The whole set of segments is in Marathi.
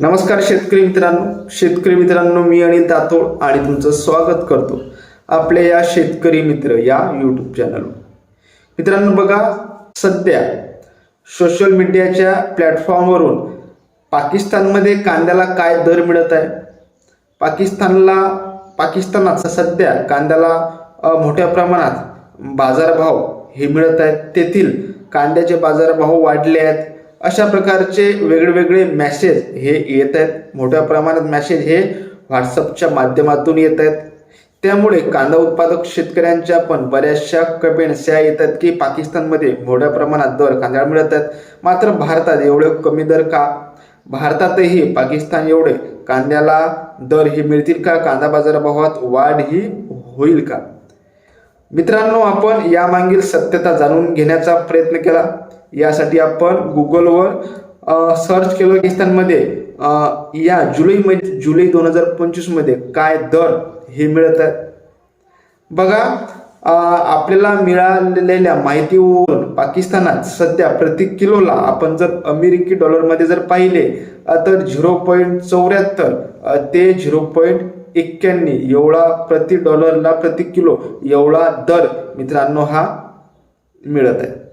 नमस्कार शेतकरी मित्रांनो. शेतकरी मित्रांनो मी अनिल तातोड आणि तुमचं स्वागत करतो आपल्या या शेतकरी मित्र या यूट्यूब चॅनलवर मित्रांनो बघा सध्या सोशल मीडियाच्या प्लॅटफॉर्मवरून पाकिस्तानमध्ये कांद्याला काय दर मिळत आहे? पाकिस्तानला पाकिस्तानात सध्या कांद्याला मोठ्या प्रमाणात बाजारभाव हे मिळत आहेत. तेथील कांद्याचे बाजारभाव वाढले आहेत. अशा प्रकारचे वेगवेगळे मॅसेज हे येत आहेत. मोठ्या प्रमाणात मॅसेज हे व्हॉट्सअपच्या माध्यमातून येत आहेत. त्यामुळे कांदा उत्पादक शेतकऱ्यांच्या पण बऱ्याचशा कमेंट्स या येतात की पाकिस्तानमध्ये मोठ्या प्रमाणात दर कांद्याला मिळत आहेत. मात्र भारतात एवढे कमी दर का? भारतातही पाकिस्तान एवढे कांद्याला दर हे मिळतील का? कांदा बाजारभावात वाढ ही होईल का? मित्रांनो आपण यामागील सत्यता जाणून घेण्याचा प्रयत्न केला. यासाठी आपण गुगलवर सर्च केलं पाकिस्तानमध्ये या जुलै मध्ये जुलै दोन हजार पंचवीसमध्ये काय दर हे मिळत आहेत बघा आपल्याला मिळालेल्या माहितीवरून पाकिस्तानात सध्या प्रति किलोला आपण जर अमेरिकी डॉलरमध्ये जर पाहिले तर झिरो पॉईंट चौऱ्याहत्तर ते झिरो पॉईंट एक्क्याण्णव एवढा प्रति डॉलरला प्रति किलो एवढा दर मित्रांनो हा मिळत आहे.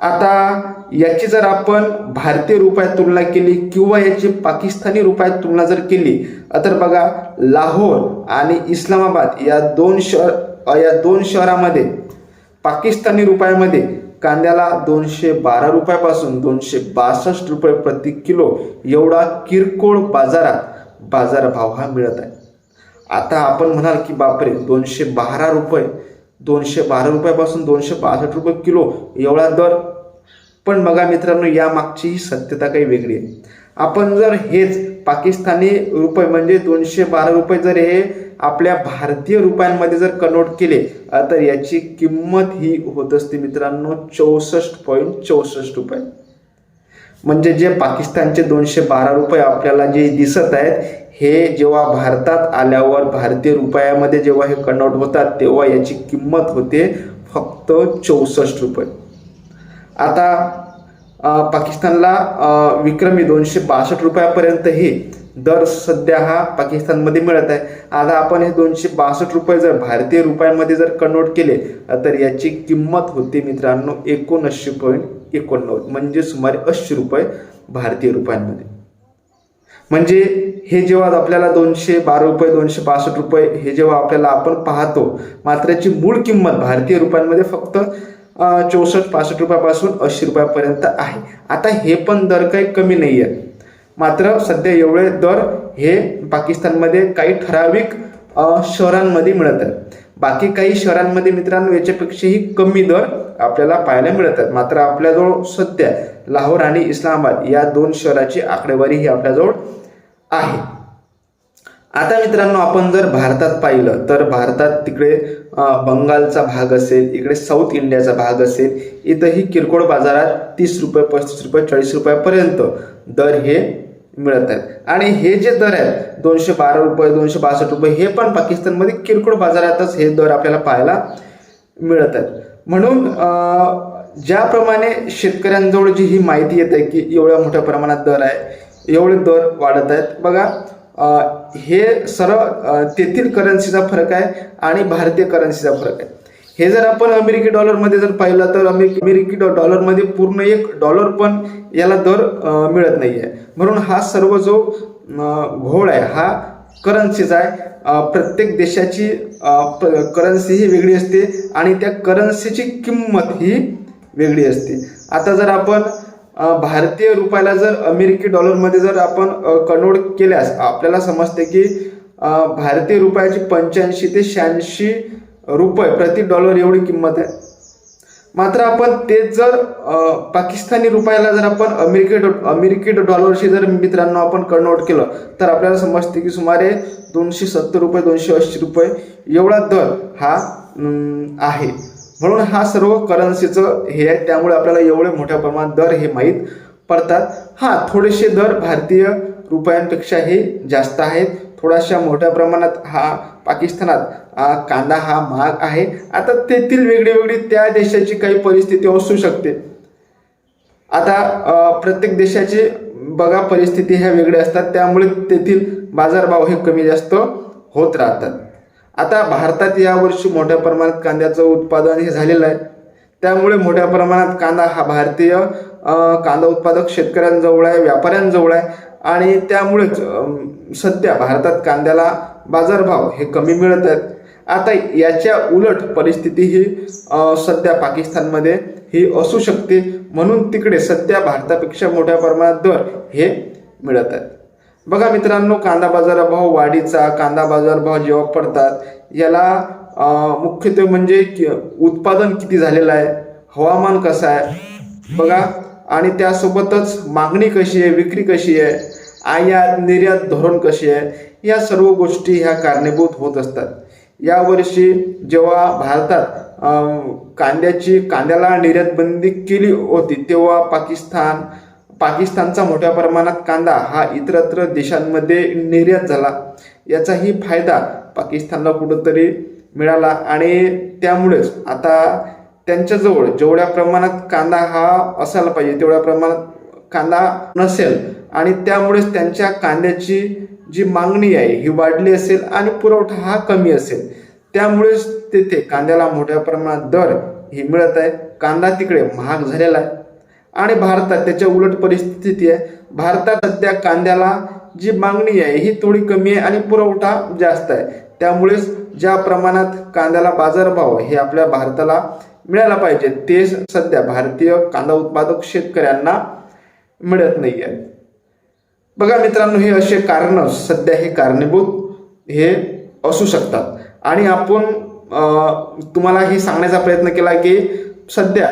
आता याची जर आपण भारतीय रुपयात तुलना केली किंवा याची पाकिस्तानी रुपयात तुलना जर केली तर बघा लाहोर आणि इस्लामाबाद या दोन शहर या दोन शहरामध्ये पाकिस्तानी रुपयामध्ये कांद्याला दोनशे बारा रुपयापासून दोनशे बासष्ट रुपये प्रति किलो एवढा किरकोळ बाजारात बाजारभाव हा मिळत आहे. आता आपण म्हणाल की बापरे दोनशे बारा रुपये दोनशे बारा रुपयापासून दोनशे बासष्ट रुपये किलो एवढा दर पण बघा मित्रांनो या मागची ही सत्यता काही वेगळी आहे. आपण जर हेच पाकिस्तानी रुपये म्हणजे दोनशे बारा रुपये जर हे आपल्या भारतीय रुपयांमध्ये जर कन्वर्ट केले तर याची किंमत ही होत असते मित्रांनो चौसष्ट पॉईंट चौसष्ट रुपये. म्हणजे जे पाकिस्तानचे दोनशे बारा रुपये आपल्याला जे दिसत आहेत हे जेव्हा भारतात आल्यावर भारतीय रुपयामध्ये जेव्हा हे कन्वर्ट होतात तेव्हा याची किंमत होते फक्त चौसष्ट रुपये. आता पाकिस्तानला विक्रमी दोनशे बासष्ट रुपयापर्यंत हे दर सध्या हा पाकिस्तानमध्ये मिळत आहे. आता आपण हे दोनशे बासष्ट रुपये जर भारतीय रुपयांमध्ये जर कन्वर्ट केले तर याची किंमत होते मित्रांनो एकोणऐंशी पॉईंट एकोणनव्वद म्हणजे सुमारे ऐंशी रुपये भारतीय रुपयांमध्ये. म्हणजे हे जेव्हा आपल्याला दोनशे बारा रुपये दोनशे बासष्ट रुपये हे जेव्हा आपल्याला आपण पाहतो मात्र याची मूळ किंमत भारतीय रुपयांमध्ये फक्त चौसष्ट पासष्ट रुपयापासून ऐंशी रुपयापर्यंत आहे. आता हे पण दर काही कमी नाही आहेत मात्र सध्या एवढे दर हे पाकिस्तानमध्ये काही ठराविक शहरांमध्ये मिळत आहेत. बाकी काही शहरांमध्ये मित्रांनो याच्यापेक्षाही कमी दर आपल्याला पाहायला मिळत आहेत. मात्र आपल्याजवळ सध्या लाहोर आणि इस्लामाबाद या दोन शहराची आकडेवारी ही आपल्याजवळ आहे. आता मित्रांनो आपण जर भारतात पाहिलं तर भारतात तिकडे बंगालचा भाग असेल इकडे साऊथ इंडियाचा भाग असेल इथंही किरकोळ बाजारात तीस रुपये पस्तीस रुपये चाळीस रुपयापर्यंत दर हे मिळत आहेत. आणि हे जे दर आहेत दोनशे बारा रुपये दोनशे बासष्ट रुपये हे पण पाकिस्तानमध्ये किरकोळ बाजारातच हे दर आपल्याला पाहायला मिळत आहेत. म्हणून ज्याप्रमाणे शेतकऱ्यांजवळ जी ही माहिती येत आहे की एवढ्या मोठ्या प्रमाणात दर आहे एवढे दर वाढत आहेत. बघा हे सरळ तेथील करन्सीचा फरक आहे आणि भारतीय करन्सीचा फरक आहे. हे जर आपण अमेरिकी डॉलरमध्ये जर पाहिलं तर अमेरिकी अमेरिकी डॉ- डॉलरमध्ये पूर्ण एक डॉलर पण याला दर मिळत नाही आहे म्हणून हा सर्व जो घोळ आहे हा करन्सीचा आहे. प्रत्येक देशाची करन्सी ही वेगळी असते आणि त्या करन्सीची किंमत ही वेगळी असते. आता जर आपण भारतीय रुपयाला जर अमेरिकी डॉलरमध्ये जर आपण कन्वर्ट केल्यास आपल्याला समजते की भारतीय रुपयाची पंच्याऐंशी ते शहाऐंशी रुपये प्रति डॉलर एवढी किंमत आहे. मात्र आपण तेच जर पाकिस्तानी रुपयाला जर आपण अमेरिकी डॉ- अमेरिकी डॉलरशी जर मित्रांनो आपण कन्वर्ट केलं तर आपल्याला समजते की सुमारे दोनशे सत्तर रुपये दोनशे ऐंशी रुपये एवढा दर हा आहे. म्हणून हा सर्व करन्सीचं हे आहे त्यामुळे आपल्याला एवढे मोठ्या प्रमाणात दर हे माहीत पडतात. हां थोडेसे दर भारतीय रुपयांपेक्षा हे जास्त आहेत. थोड्याशा मोठ्या प्रमाणात हा पाकिस्तानात कांदा हा महाग आहे. आता तेथील वेगळी वेगळी त्या देशाची काही परिस्थिती असू शकते. आता प्रत्येक देशाची बघा परिस्थिती ह्या वेगळ्या असतात. त्यामुळे तेथील बाजारभाव हे कमी जास्त होत राहतात. आता भारतात यावर्षी मोठ्या प्रमाणात कांद्याचं उत्पादन हे झालेलं आहे. त्यामुळे मोठ्या प्रमाणात कांदा हा भारतीय कांदा उत्पादक शेतकऱ्यांजवळ आहे व्यापाऱ्यांजवळ आहे. आणि त्यामुळेच सध्या भारतात कांद्याला बाजारभाव हे कमी मिळत आहेत. आता याच्या उलट परिस्थिती ही सध्या पाकिस्तानमध्ये ही असू शकते. म्हणून तिकडे सध्या भारतापेक्षा मोठ्या प्रमाणात दर हे मिळत आहेत. बघा मित्रांनो कांदा बाजारभाव वाढीचा कांदा बाजारभाव जेव्हा पडतात याला मुख्यत्वे म्हणजे उत्पादन किती झालेलं आहे हवामान कसं आहे बघा. आणि त्यासोबतच मागणी कशी आहे विक्री कशी आहे आयात निर्यात धोरण कशी आहे या सर्व गोष्टी ह्या कारणीभूत होत असतात. यावर्षी जेव्हा भारतात कांद्याची कांद्याला निर्यात बंदी केली होती तेव्हा पाकिस्तान पाकिस्तानचा मोठ्या प्रमाणात कांदा हा इतरत्र देशांमध्ये निर्यात झाला. याचाही फायदा पाकिस्तानला कुठंतरी मिळाला आणि त्यामुळेच आता त्यांच्याजवळ जेवढ्या प्रमाणात कांदा हा असायला पाहिजे तेवढ्या प्रमाणात कांदा नसेल आणि त्यामुळेच त्यांच्या कांद्याची जी मागणी आहे ही वाढली असेल आणि पुरवठा हा कमी असेल. त्यामुळेच तेथे कांद्याला मोठ्या प्रमाणात दर ही मिळत आहे. कांदा तिकडे महाग झालेला आहे. आणि भारतात त्याच्या उलट परिस्थिती आहे. भारतात सध्या कांद्याला जी मागणी आहे ही थोडी कमी आहे आणि पुरवठा जास्त आहे. त्यामुळेच ज्या प्रमाणात कांद्याला बाजारभाव हे आपल्या भारताला मिळायला पाहिजे. ते सध्या भारतीय कांदा उत्पादक शेतकऱ्यांना मिळत नाही आहे बघा मित्रांनो हे असे कारण सध्या हे कारणीभूत हे असू शकतात. आणि आपण तुम्हाला हे सांगण्याचा प्रयत्न केला की सध्या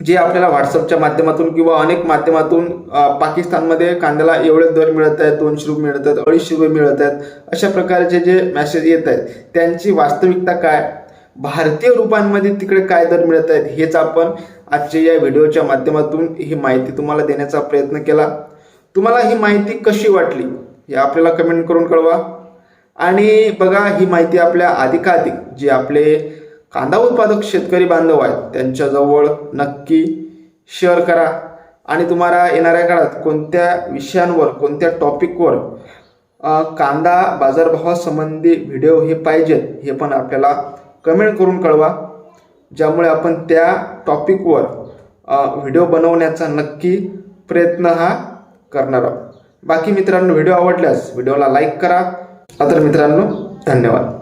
जे आपल्याला व्हॉट्सअपच्या माध्यमातून किंवा अनेक माध्यमातून पाकिस्तानमध्ये कांद्याला एवढे दर मिळत आहेत दोनशे रुपये मिळत आहेत अडीचशे रुपये मिळत आहेत अशा प्रकारचे जे मेसेज येत आहेत त्यांची वास्तविकता काय? भारतीय रूपांमध्ये तिकडे काय दर मिळत आहेत हेच आपण आजच्या या व्हिडिओच्या माध्यमातून ही माहिती तुम्हाला देण्याचा प्रयत्न केला. तुम्हाला ही माहिती कशी वाटली हे आपल्याला कमेंट करून कळवा. आणि बघा ही माहिती आपल्या अधिकाधिक जे आपले कांदा उत्पादक शेतकरी बांधव आहेत. त्यांच्याजवळ नक्की शेअर करा. आणि तुम्हाला येणाऱ्या काळात कोणत्या विषयांवर कोणत्या टॉपिकवर कांदा बाजारभावासंबंधी व्हिडिओ हे पाहिजेत हे पण आपल्याला कमेंट करून कळवा. ज्यामुळे आपण त्या टॉपिकवर व्हिडिओ बनवण्याचा नक्की प्रयत्न हा करणार आहोत. बाकी मित्रांनो व्हिडिओ आवडल्यास व्हिडिओला लाईक करा. तर मित्रांनो धन्यवाद.